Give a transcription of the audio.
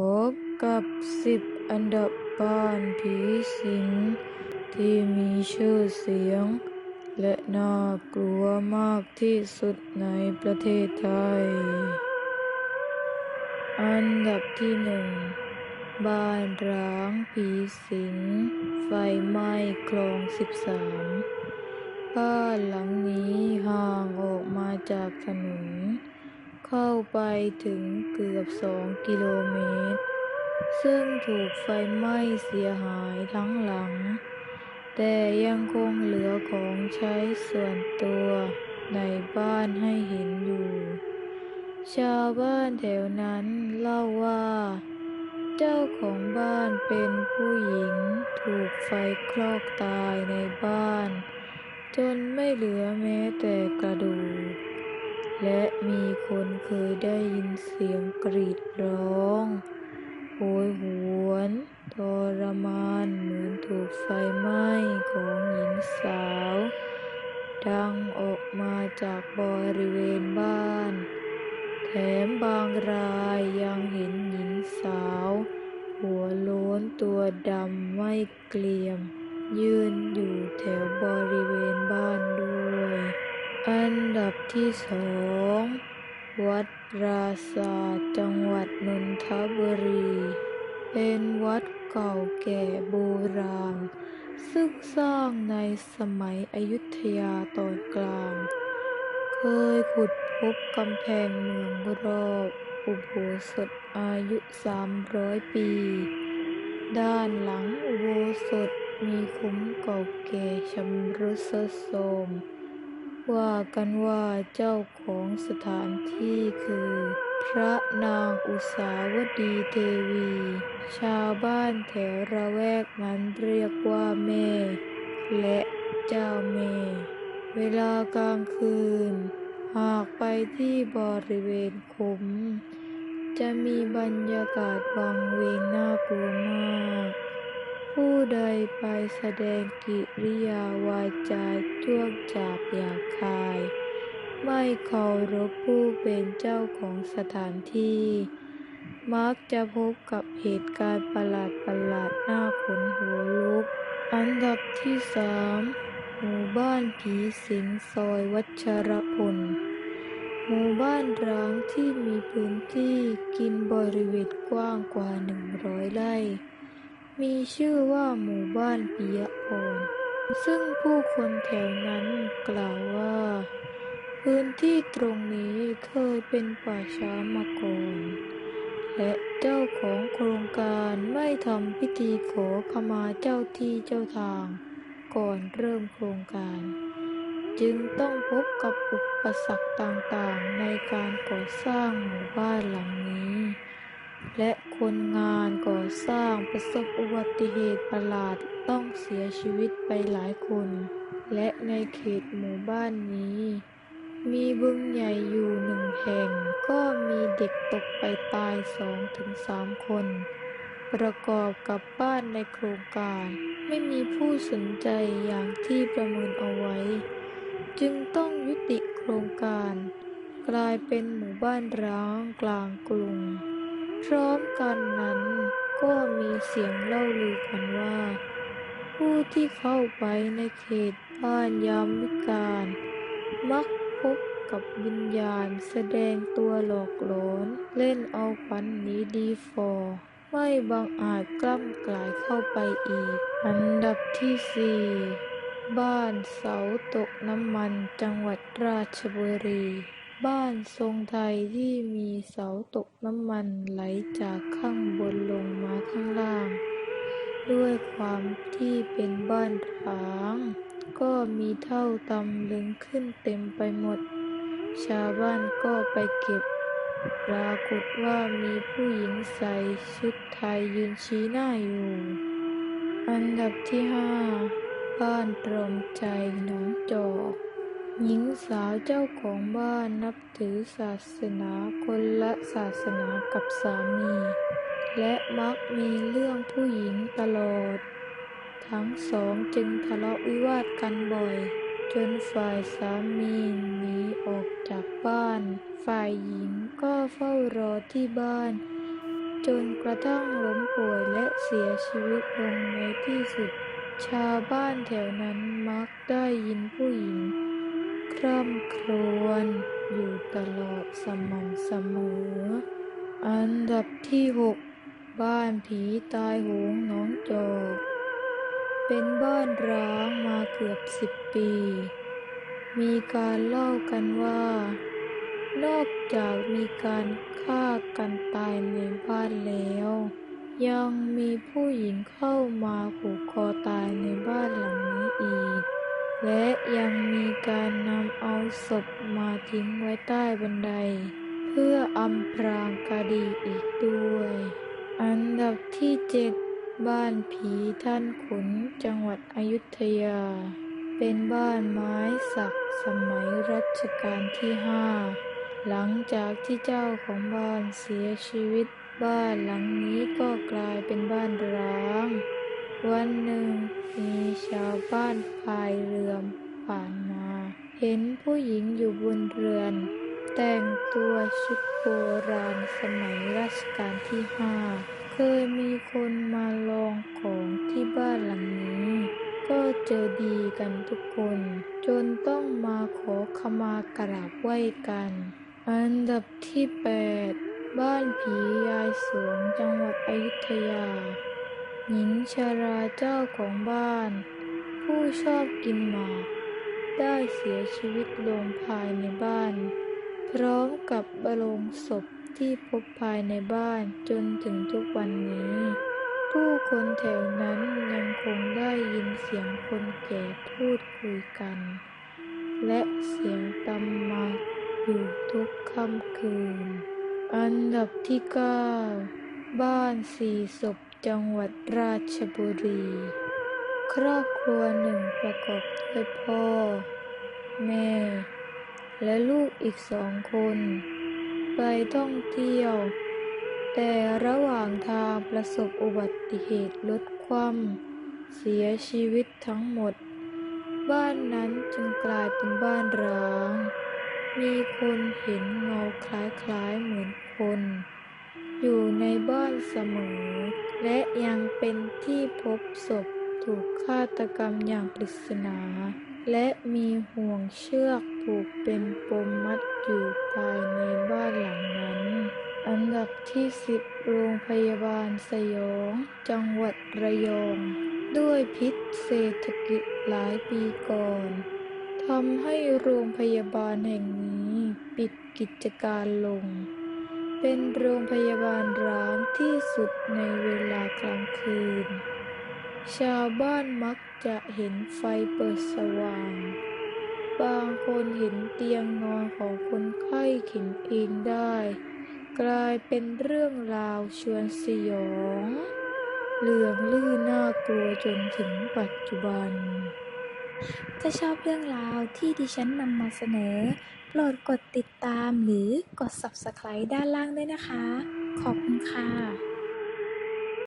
พบกับสิบอันดับบ้านผีสิงที่มีชื่อเสียง และน่ากลัวมากที่สุดในประเทศไทย อันดับที่หนึ่งบ้านร้างผีสิง ไฟไหม้คลองสิบสามบ้านหลังนี้ห่างออกมาจากถนน เข้าไปถึงเกือบสองกิโลเมตร ซึ่งถูกไฟไหม้เสียหายทั้งหลัง แต่ยังคงเหลือของใช้ส่วนตัวในบ้านให้เห็นอยู่ ชาวบ้านแถวนั้นเล่าว่า เจ้าของบ้านเป็นผู้หญิงถูกไฟคลอกตายในบ้าน จนไม่เหลือแม้แต่กระดูก และมีคนเคยได้ยินเสียงกรีดร้องโหยหวนทรมานเหมือนถูกไฟไหม้ของหญิงสาว ดังออกมาจากบริเวณบ้าน แถมบางรายยังเห็นหญิงสาว หัวโล้นตัวดำไม่เกลียม ยืนอยู่แถวบริเวณบ้านด้วย อันดับที่สองวัดปราสาทจังหวัดนนทบุรี เป็นวัดเก่าแก่โบราณ ซึ่งสร้างในสมัยอยุธยาตอนกลาง เคยขุดพบกำแพงเมืองรอบอุโบสถอายุ 300 ปี ด้านหลังอุโบสถมีคุ้มเก่าแก่ชำรุดทรุดโทรม ว่ากันว่าเจ้าของสถานที่คือ พระนางอุสาวดีเทวี ชาวบ้านแถวระแวกนั้นเรียกว่าแม่ และเจ้าแม่ เวลากลางคืน หากไปที่บริเวณคุ้มจะมีบรรยากาศวังเวงน่ากลัวมาก ผู้ใดไปแสดงกิริยาวาจาจ้วงจาบหยาบคาย ไม่เคารพผู้เป็นเจ้าของสถานที่ มักจะพบกับเหตุการณ์ประหลาดประหลาดๆน่าขนหัวลุก อันดับที่สามหมู่บ้านผีสิงซอยวัชรพลหมู่บ้านร้างที่มีพื้นที่กินบริเวณกว้างกว่า 100 ไร่ มีชื่อว่าหมู่บ้านปิยพร ซึ่งผู้คนแถวนั้นกล่าวว่า พื้นที่ตรงนี้เคยเป็นป่าช้ามาก่อน และเจ้าของโครงการไม่ทำพิธีขอขมาเจ้าที่เจ้าทาง ก่อนเริ่มโครงการ จึงต้องพบกับอุปสรรคต่างๆในการก่อสร้างหมู่บ้านหลังนี้ และคนงานก่อสร้างประสบอุบัติเหตุประหลาดต้องเสียชีวิตไปหลายคน และในเขตหมู่บ้านนี้ มีบึงใหญ่อยู่หนึ่งแห่ง ก็มีเด็กตกไปตายสองถึงสามคน ประกอบกับบ้านในโครงการ ไม่มีผู้สนใจอย่างที่ประเมินเอาไว้ จึงต้องยุติโครงการ กลายเป็นหมู่บ้านร้างกลางกรุง พร้อมกันนั้นก็มีเสียงเล่าลือกันว่า ผู้ที่เข้าไปในเขตบ้านยามวิกาลมักพบกับวิญญาณแสดงตัวหลอกหลอนเล่นเอาขวัญหนีดีฟอไม่บังอาจกล้ำกลายเข้าไปอีก อันดับที่สี่บ้านเสาตกน้ำมันจังหวัดราชบุรี บ้านทรงไทยที่มีเสาตกน้ำมันไหลจากข้างบนลงมาข้างล่าง ด้วยความที่เป็นบ้านร้าง ก็มีเท่าตำลึงขึ้นเต็มไปหมด ชาวบ้านก็ไปเก็บ ปรากฏว่ามีผู้หญิงใส่ชุดไทยยืนชี้หน้าอยู่ อันดับที่ห้าบ้านตรมใจหนองจอก หญิงสาวเจ้าของบ้านนับถือศาสนาคนละศาสนากับสามี และมักมีเรื่องผู้หญิงตลอด ทั้งสองจึงทะเลาะวิวาทกันบ่อย จนฝ่ายสามีหนีออกจากบ้าน ฝ่ายหญิงก็เฝ้ารอที่บ้าน จนกระทั่งล้มป่วยและเสียชีวิตลงในที่สุด ชาวบ้านแถวนั้นมักได้ยินผู้หญิง ร่ำครวญอยู่ตลอดสม่ำเสมอ อันดับที่หกบ้านผีตายโหงหนองจอกเป็นบ้านร้างมาเกือบสิบปี มีการเล่ากันว่า นอกจากมีการฆ่ากันตายในบ้านแล้ว ยังมีผู้หญิงเข้ามาผูกคอตายในบ้านหลังนี้ และยังมีการนำเอาศพมาทิ้งไว้ใต้บันได เพื่ออำพรางคดีอีกด้วย อันดับที่เจ็ดบ้านผีท่านขุนจังหวัดอยุธยา เป็นบ้านไม้สักสมัยรัชกาลที่ห้าหลังจากที่เจ้าของบ้านเสียชีวิต บ้านหลังนี้ก็กลายเป็นบ้านร้าง วันหนึ่ง มีชาวบ้านพายเรือผ่านมา เห็นผู้หญิงอยู่บนเรือน แต่งตัวชุดโบราณสมัยรัชกาลที่ห้าเคยมีคนมาลองของที่บ้านหลังนี้ ก็เจอดีกันทุกคน จนต้องมาขอขมากราบไหว้กัน อันดับที่แปดบ้านผียายสวงจังหวัดอยุธยา หญิงชาราเจ้าของบ้าน ผู้ชอบกินหมากได้เสียชีวิตลงภายในบ้าน พร้อมกับบโลงศพที่พบภายในบ้านจนถึงทุกวันนี้ ผู้คนแถวนั้นยังคงได้ยินเสียงคนแก่พูดคุยกัน และเสียงตำมาอยู่ทุกค่ำคืน อันดับที่เก้าบ้านสี่ศพ จังหวัดราชบุรี ครอบครัวหนึ่งประกอบด้วยพ่อ แม่ และลูกอีกสองคน ไปท่องเที่ยว แต่ระหว่างทางประสบอุบัติเหตุรถคว่ำเสียชีวิตทั้งหมด บ้านนั้นจึงกลายเป็นบ้านร้าง มีคนเห็นเงาคล้ายๆเหมือนคน อยู่ในบ้านเสมอ และยังเป็นที่พบศพถูกฆาตกรรมอย่างปริศนา และมีห่วงเชือกผูกเป็นปมมัดอยู่ภายในบ้านหลังนั้น อันดับที่สิบโรงพยาบาลสยอง จังหวัดระยอง ด้วยพิษเศรษฐกิจหลายปีก่อนทำให้โรงพยาบาลแห่งนี้ปิดกิจการลง เป็นโรงพยาบาลร้างที่สุดในเวลากลางคืน ชาวบ้านมักจะเห็นไฟเปิดสว่าง บางคนเห็นเตียงนอนของคนไข้เข็นเองได้ กลายเป็นเรื่องราวชวนสยองเรื่องลื่นน่ากลัวจนถึงปัจจุบัน ถ้าชอบเรื่องราวที่ดิฉันนำมาเสนอ โปรดกดติดตามหรือกด Subscribe ด้านล่างด้วยนะคะ ขอบคุณค่ะ